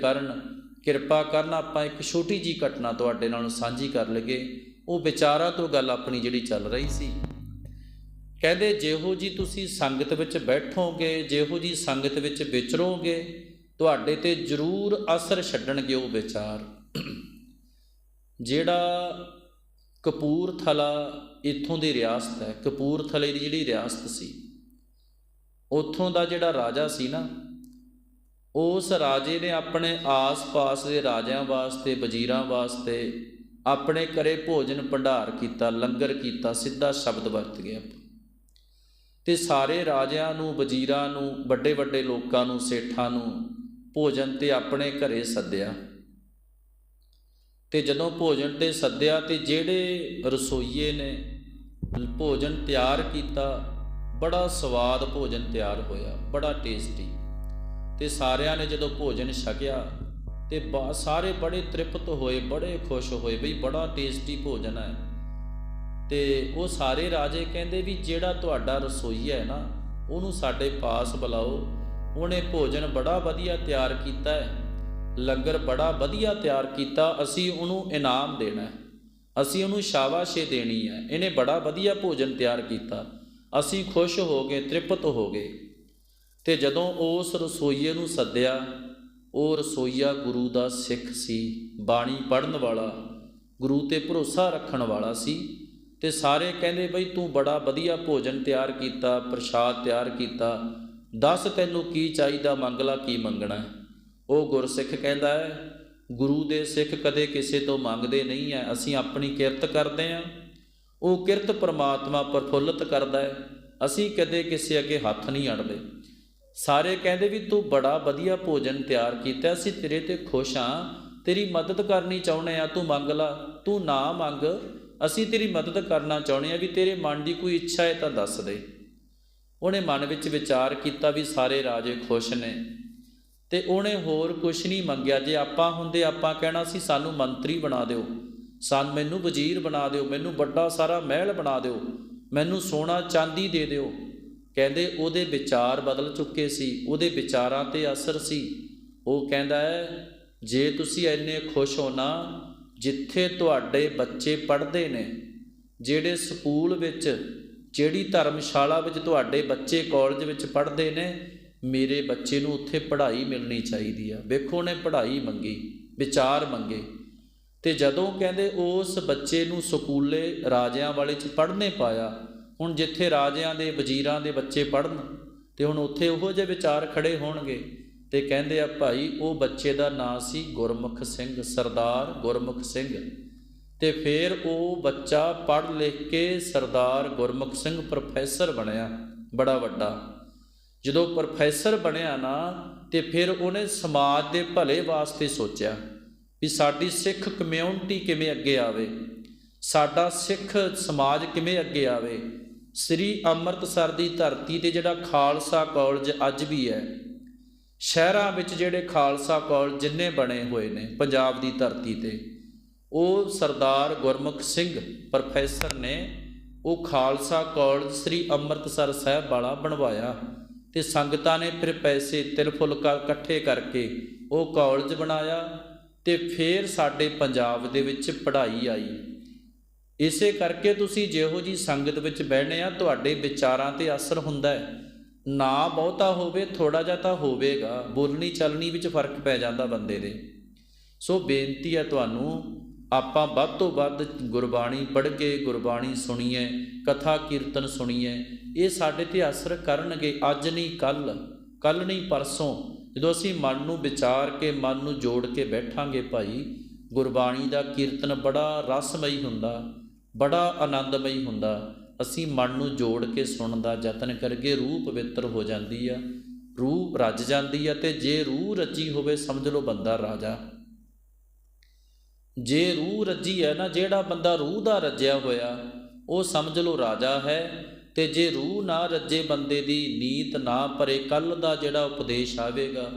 ਕਰਨ, ਕਿਰਪਾ ਕਰਨ, ਆਪਾਂ ਇੱਕ ਛੋਟੀ ਜੀ ਘਟਨਾ ਤੁਹਾਡੇ ਨਾਲ ਸਾਂਝੀ ਕਰ ਲਈਏ। ਉਹ ਵਿਚਾਰਾਂ ਤੋਂ ਗੱਲ ਆਪਣੀ ਜਿਹੜੀ ਚੱਲ ਰਹੀ ਸੀ। ਕਹਿੰਦੇ, ਜਿਹੋ ਜੀ ਤੁਸੀਂ ਸੰਗਤ ਵਿੱਚ ਬੈਠੋਗੇ, ਜਿਹੋ ਜੀ ਸੰਗਤ ਵਿੱਚ ਵਿਚਰੋਗੇ, ਤੁਹਾਡੇ ਤੇ ਜ਼ਰੂਰ ਅਸਰ ਛੱਡਣਗੇ ਉਹ ਵਿਚਾਰ। ਜਿਹੜਾ ਕਪੂਰਥਲਾ ਇੱਥੋਂ ਦੀ ਰਿਆਸਤ ਹੈ, ਕਪੂਰਥਲੇ ਦੀ ਜਿਹੜੀ ਰਿਆਸਤ ਸੀ, ਉੱਥੋਂ ਦਾ ਜਿਹੜਾ ਰਾਜਾ ਸੀ ਨਾ ਉਸ ਰਾਜੇ ਨੇ ਆਪਣੇ ਆਸ-ਪਾਸ ਦੇ ਰਾਜਿਆਂ ਵਾਸਤੇ, ਵਜ਼ੀਰਾਂ ਵਾਸਤੇ ਆਪਣੇ ਘਰੇ ਭੋਜਨ ਭੰਡਾਰ ਕੀਤਾ, ਲੰਗਰ ਕੀਤਾ, ਸਿੱਧਾ ਸ਼ਬਦ ਵਰਤ ਗਿਆ ਤੇ ਸਾਰੇ ਰਾਜਿਆਂ ਨੂੰ, ਵਜ਼ੀਰਾਂ ਨੂੰ ਵੱਡੇ ਵੱਡੇ ਲੋਕਾਂ ਨੂੰ, ਸੇਠਾਂ ਨੂੰ ਭੋਜਨ ਤੇ ਆਪਣੇ ਘਰੇ ਸੱਦਿਆ। ਤੇ ਜਦੋਂ ਭੋਜਨ ਤੇ ਸੱਦਿਆ ਤੇ ਜਿਹੜੇ ਰਸੋਈਏ ਨੇ ਭੋਜਨ ਤਿਆਰ ਕੀਤਾ, ਬੜਾ ਸਵਾਦ ਭੋਜਨ ਤਿਆਰ ਹੋਇਆ, ਬੜਾ ਟੇਸਟੀ। ਤੇ ਸਾਰਿਆਂ ਨੇ ਜਦੋਂ ਭੋਜਨ ਛਕਿਆ ਤੇ ਬਾ- ਸਾਰੇ ਬੜੇ ਤ੍ਰਿਪਤ ਹੋਏ, ਬੜੇ ਖੁਸ਼ ਹੋਏ ਬਈ ਬੜਾ ਟੇਸਟੀ ਭੋਜਨ ਹੈ। ਤੇ ਉਹ ਸਾਰੇ ਰਾਜੇ ਕਹਿੰਦੇ ਵੀ ਜਿਹੜਾ ਤੁਹਾਡਾ ਰਸੋਈ ਹੈ ਨਾ, ਉਹਨੂੰ ਸਾਡੇ ਪਾਸ ਬੁਲਾਓ। ਉਹਨੇ ਭੋਜਨ ਬੜਾ ਵਧੀਆ ਤਿਆਰ ਕੀਤਾ ਹੈ। ਲੰਗਰ ਬੜਾ ਵਧੀਆ ਤਿਆਰ ਕੀਤਾ, ਅਸੀਂ ਉਹਨੂੰ ਇਨਾਮ ਦੇਣਾ ਹੈ। ਅਸੀਂ ਉਹਨੂੰ ਸ਼ਾਬਾਸ਼ੇ ਦੇਣੀ ਹੈ। ਇਹਨੇ ਬੜਾ ਵਧੀਆ ਭੋਜਨ ਤਿਆਰ ਕੀਤਾ। ਅਸੀਂ ਖੁਸ਼ ਹੋ ਗਏ, ਤ੍ਰਿਪਤ ਹੋ ਗਏ। ਤੇ ਜਦੋਂ ਉਸ ਰਸੋਈਏ ਨੂੰ ਸੱਦਿਆ, ਉਹ ਰਸੋਈਆ ਗੁਰੂ ਦਾ ਸਿੱਖ ਸੀ, ਬਾਣੀ ਪੜਨ ਵਾਲਾ, ਗੁਰੂ ਤੇ ਭਰੋਸਾ ਰੱਖਣ ਵਾਲਾ ਸੀ ਤੇ ਸਾਰੇ ਕਹਿੰਦੇ, ਬਈ ਤੂੰ ਬੜਾ ਵਧੀਆ ਭੋਜਨ ਤਿਆਰ ਕੀਤਾ, ਪ੍ਰਸ਼ਾਦ ਤਿਆਰ ਕੀਤਾ, ਦੱਸ ਤੈਨੂੰ ਕੀ ਚਾਹੀਦਾ ਮੰਗ ਲਾ ਕੀ ਮੰਗਣਾ? ਉਹ ਗੁਰਸਿੱਖ ਕਹਿੰਦਾ ਹੈ, ਗੁਰੂ ਦੇ ਸਿੱਖ ਕਦੇ ਕਿਸੇ ਤੋਂ ਮੰਗਦੇ ਨਹੀਂ ਹੈ ਅਸੀਂ ਆਪਣੀ ਕਿਰਤ ਕਰਦੇ ਹਾਂ ਉਹ ਕਿਰਤ ਪਰਮਾਤਮਾ ਪ੍ਰਫੁੱਲਤ ਕਰਦਾ ਹੈ, ਅਸੀਂ ਕਦੇ ਕਿਸੇ ਅੱਗੇ ਹੱਥ ਨਹੀਂ ਅੜਦੇ। ਸਾਰੇ ਕਹਿੰਦੇ ਵੀ ਤੂੰ ਬੜਾ ਵਧੀਆ ਭੋਜਨ ਤਿਆਰ ਕੀਤਾ, ਅਸੀਂ ਤੇਰੇ ਤੇ ਖੁਸ਼ ਹਾਂ, ਤੇਰੀ ਮਦਦ ਕਰਨੀ ਚਾਹੁੰਦੇ ਆ ਤੂੰ ਮੰਗ ਲਾ, ਤੂੰ ਨਾ ਮੰਗ, ਅਸੀਂ ਤੇਰੀ ਮਦਦ ਕਰਨਾ ਚਾਹੁੰਦੇ ਆ ਵੀ ਤੇਰੇ ਮਨ ਦੀ ਕੋਈ ਇੱਛਾ ਹੈ ਤਾਂ ਦੱਸ ਦੇ। ਉਹਨੇ ਮਨ ਵਿੱਚ ਵਿਚਾਰ ਕੀਤਾ ਵੀ ਸਾਰੇ ਰਾਜੇ ਖੁਸ਼ ਨੇ ਤੇ ਉਹਨੇ ਹੋਰ ਕੁਝ ਨਹੀਂ ਮੰਗਿਆ, ਜੇ ਆਪਾਂ ਹੁੰਦੇ, ਆਪਾਂ ਕਹਿਣਾ ਸੀ, ਸਾਨੂੰ ਮੰਤਰੀ ਬਣਾ ਦਿਓ, ਸਾਨੂੰ ਮੈਨੂੰ ਵਜ਼ੀਰ ਬਣਾ ਦਿਓ, ਮੈਨੂੰ ਵੱਡਾ ਸਾਰਾ ਮਹਿਲ ਬਣਾ ਦਿਓ, ਮੈਨੂੰ ਸੋਨਾ ਚਾਂਦੀ ਦੇ ਦਿਓ। ਕਹਿੰਦੇ ਉਹਦੇ ਵਿਚਾਰ ਬਦਲ ਚੁੱਕੇ ਸੀ, ਉਹਦੇ ਵਿਚਾਰਾਂ ਤੇ ਅਸਰ ਸੀ। ਉਹ ਕਹਿੰਦਾ ਹੈ, ਜੇ ਤੁਸੀਂ ਇੰਨੇ ਖੁਸ਼ ਹੋ ਨਾ, ਜਿੱਥੇ ਤੁਹਾਡੇ ਬੱਚੇ ਪੜ੍ਹਦੇ ਨੇ, ਜਿਹੜੇ ਸਕੂਲ ਵਿੱਚ, ਜਿਹੜੀ ਧਰਮਸ਼ਾਲਾ ਵਿੱਚ ਤੁਹਾਡੇ ਬੱਚੇ ਕਾਲਜ ਵਿੱਚ ਪੜ੍ਹਦੇ ਨੇ, ਮੇਰੇ ਬੱਚੇ ਨੂੰ ਉੱਥੇ ਪੜ੍ਹਾਈ ਮਿਲਣੀ ਚਾਹੀਦੀ ਆ। ਵੇਖੋ ਨੇ ਪੜ੍ਹਾਈ ਮੰਗੀ, ਵਿਚਾਰ ਮੰਗੇ। ਤੇ ਜਦੋਂ ਕਹਿੰਦੇ ਉਸ ਬੱਚੇ ਨੂੰ ਸਕੂਲੇ ਰਾਜਿਆਂ ਵਾਲੇ ਚ ਪੜ੍ਹਨੇ ਪਾਇਆ ਹੁਣ ਜਿੱਥੇ ਰਾਜਿਆਂ ਦੇ, ਵਜ਼ੀਰਾਂ ਦੇ ਬੱਚੇ ਪੜ੍ਹਨ ਤੇ ਹੁਣ ਉੱਥੇ ਉਹੋ ਜਿਹੇ ਵਿਚਾਰ ਖੜੇ ਹੋਣਗੇ ਤੇ ਕਹਿੰਦੇ ਆ, ਭਾਈ, ਉਹ ਬੱਚੇ ਦਾ ਨਾਂ ਸੀ ਗੁਰਮੁਖ ਸਿੰਘ, ਸਰਦਾਰ ਗੁਰਮੁਖ ਸਿੰਘ। ਤੇ ਫਿਰ ਉਹ ਬੱਚਾ ਪੜ੍ਹ ਲਿਖ ਕੇ ਸਰਦਾਰ ਗੁਰਮੁਖ ਸਿੰਘ ਪ੍ਰੋਫੈਸਰ ਬਣਿਆ, ਬੜਾ ਵੱਡਾ। ਜਦੋਂ ਪ੍ਰੋਫੈਸਰ ਬਣਿਆ ਨਾ, ਤੇ ਫਿਰ ਉਹਨੇ ਸਮਾਜ ਦੇ ਭਲੇ ਵਾਸਤੇ ਸੋਚਿਆ ਵੀ ਸਾਡੀ ਸਿੱਖ ਕਮਿਊਨਿਟੀ ਕਿਵੇਂ ਅੱਗੇ ਆਵੇ, ਸਾਡਾ ਸਿੱਖ ਸਮਾਜ ਕਿਵੇਂ ਅੱਗੇ ਆਵੇ। ਸ੍ਰੀ ਅੰਮ੍ਰਿਤਸਰ ਦੀ ਧਰਤੀ ਤੇ ਜਿਹੜਾ ਖਾਲਸਾ ਕਾਲਜ ਅੱਜ ਵੀ ਹੈ, ਸ਼ਹਿਰਾਂ ਵਿੱਚ ਜਿਹੜੇ ਖਾਲਸਾ ਕਾਲਜ ਜਿੰਨੇ ਬਣੇ ਹੋਏ ਨੇ ਪੰਜਾਬ ਦੀ ਧਰਤੀ ਤੇ, ਉਹ ਸਰਦਾਰ ਗੁਰਮੁਖ ਸਿੰਘ ਪ੍ਰੋਫੈਸਰ ਨੇ ਉਹ ਖਾਲਸਾ ਕਾਲਜ ਸ੍ਰੀ ਅੰਮ੍ਰਿਤਸਰ ਸਾਹਿਬ ਵਾਲਾ ਬਣਵਾਇਆ ਤੇ ਸੰਗਤਾਂ ਨੇ ਫਿਰ ਪੈਸੇ ਤਿਲ ਫੁਲਕਾ ਇਕੱਠੇ ਕਰਕੇ ਉਹ ਕਾਲਜ ਬਣਾਇਆ ਤੇ ਫਿਰ ਸਾਡੇ ਪੰਜਾਬ ਦੇ ਵਿੱਚ ਪੜ੍ਹਾਈ ਆਈ। ਇਸੇ ਕਰਕੇ ਤੁਸੀਂ ਜਿਹੋ ਜੀ ਸੰਗਤ ਵਿੱਚ ਬਹਿਣੇ ਆ, ਤੁਹਾਡੇ ਵਿਚਾਰਾਂ ਤੇ ਅਸਰ ਹੁੰਦਾ ਹੈ। ਨਾ ਬਹੁਤਾ ਹੋਵੇ ਥੋੜਾ ਜਿਹਾ ਤਾਂ ਹੋਵੇਗਾ। ਬੋਲਣੀ ਚੱਲਣੀ ਵਿੱਚ ਫ਼ਰਕ ਪੈ ਜਾਂਦਾ ਬੰਦੇ ਦੇ। ਸੋ ਬੇਨਤੀ ਹੈ ਤੁਹਾਨੂੰ, ਆਪਾਂ ਵੱਧ ਤੋਂ ਵੱਧ ਗੁਰਬਾਣੀ ਪੜ੍ਹ ਕੇ ਗੁਰਬਾਣੀ ਸੁਣੀਏ, ਕਥਾ ਕੀਰਤਨ ਸੁਣੀਏ, ਇਹ ਸਾਡੇ ਤੇ ਅਸਰ ਕਰਨਗੇ ਅੱਜ ਨਹੀਂ ਕੱਲ ਕੱਲ ਨਹੀਂ ਪਰਸੋਂ। ਜਦੋਂ ਅਸੀਂ ਮਨ ਨੂੰ ਵਿਚਾਰ ਕੇ, ਮਨ ਨੂੰ ਜੋੜ ਕੇ ਬੈਠਾਂਗੇ ਭਾਈ, ਗੁਰਬਾਣੀ ਦਾ ਕੀਰਤਨ ਬੜਾ ਰਸਮਈ ਹੁੰਦਾ। ਬੜਾ ਆਨੰਦਮਈ ਹੁੰਦਾ। ਅਸੀਂ ਮਨ ਨੂੰ ਜੋੜ ਕੇ ਸੁਣਨ ਦਾ ਯਤਨ ਕਰਗੇ ਰੂਹ ਪਵਿੱਤਰ ਹੋ ਜਾਂਦੀ ਆ। ਰੂਹ ਰੱਜ ਜਾਂਦੀ ਆ ਤੇ ਜੇ ਰੂਹ ਰੱਜੀ ਹੋਵੇ, ਸਮਝ ਲਓ ਬੰਦਾ ਰਾਜਾ। ਜੇ ਰੂਹ ਰੱਜੀ ਹੈ ਨਾ, ਜਿਹੜਾ ਬੰਦਾ ਰੂਹ ਦਾ ਰੱਜਿਆ ਹੋਇਆ, ਉਹ ਸਮਝ ਲਓ ਰਾਜਾ ਹੈ। ਤੇ ਜੇ ਰੂਹ ਨਾ ਰੱਜੇ ਬੰਦੇ ਦੀ ਨੀਤ ਨਾ ਭਰੇ ਕੱਲ ਦਾ ਜਿਹੜਾ ਉਪਦੇਸ਼ ਆਵੇਗਾ,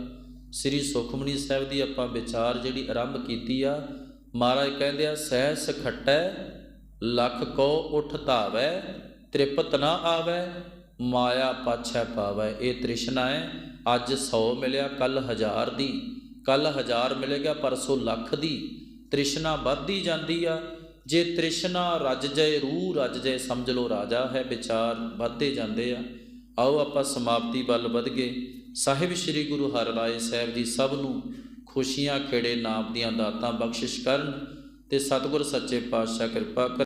ਸ੍ਰੀ ਸੁਖਮਨੀ ਸਾਹਿਬ ਦੀ ਆਪਾਂ ਵਿਚਾਰ ਜਿਹੜੀ ਆਰੰਭ ਕੀਤੀ ਆ, ਮਹਾਰਾਜ ਕਹਿੰਦੇ ਆ ਸਹਿ ਖਟੈ ਲੱਖ ਕੋ ਉਠ ਧਾਵੈ, ਤ੍ਰਿਪਤ ਨਾ ਆਵੈ, ਮਾਇਆ ਪਾਛੈ ਪਾਵੈ, ਇਹ ਤ੍ਰਿਸ਼ਨਾ ਹੈ। ਅੱਜ 100 ਮਿਲਿਆ, ਕੱਲ ਹਜ਼ਾਰ ਦੀ। ਕੱਲ ਹਜ਼ਾਰ ਮਿਲੇਗਾ ਪਰਸੋਂ ਲੱਖ ਦੀ। ਤ੍ਰਿਸ਼ਨਾ ਵੱਧਦੀ ਜਾਂਦੀ ਆ। ਜੇ ਤ੍ਰਿਸ਼ਨਾ ਰੱਜ ਜਾਏ, ਰੂਹ ਰੱਜ ਜਾਏ, ਸਮਝ ਲਓ ਰਾਜਾ ਹੈ ਵਿਚਾਰ, ਵੱਧਦੇ ਜਾਂਦੇ ਆ। ਆਓ ਆਪਾਂ ਸਮਾਪਤੀ ਵੱਲ ਵਧ ਗਏ ਸਾਹਿਬ ਸ੍ਰੀ ਗੁਰੂ ਹਰਿਰਾਏ ਸਾਹਿਬ ਜੀ ਸਭ ਨੂੰ ਖੁਸ਼ੀਆਂ, ਖੇੜੇ, ਨਾਮ ਦੀਆਂ ਦਾਤਾਂ ਬਖਸ਼ਿਸ਼ ਕਰਨ ਤੇ ਸਤਿਗੁਰ ਸੱਚੇ ਪਾਤਸ਼ਾਹ ਕਿਰਪਾ ਕਰ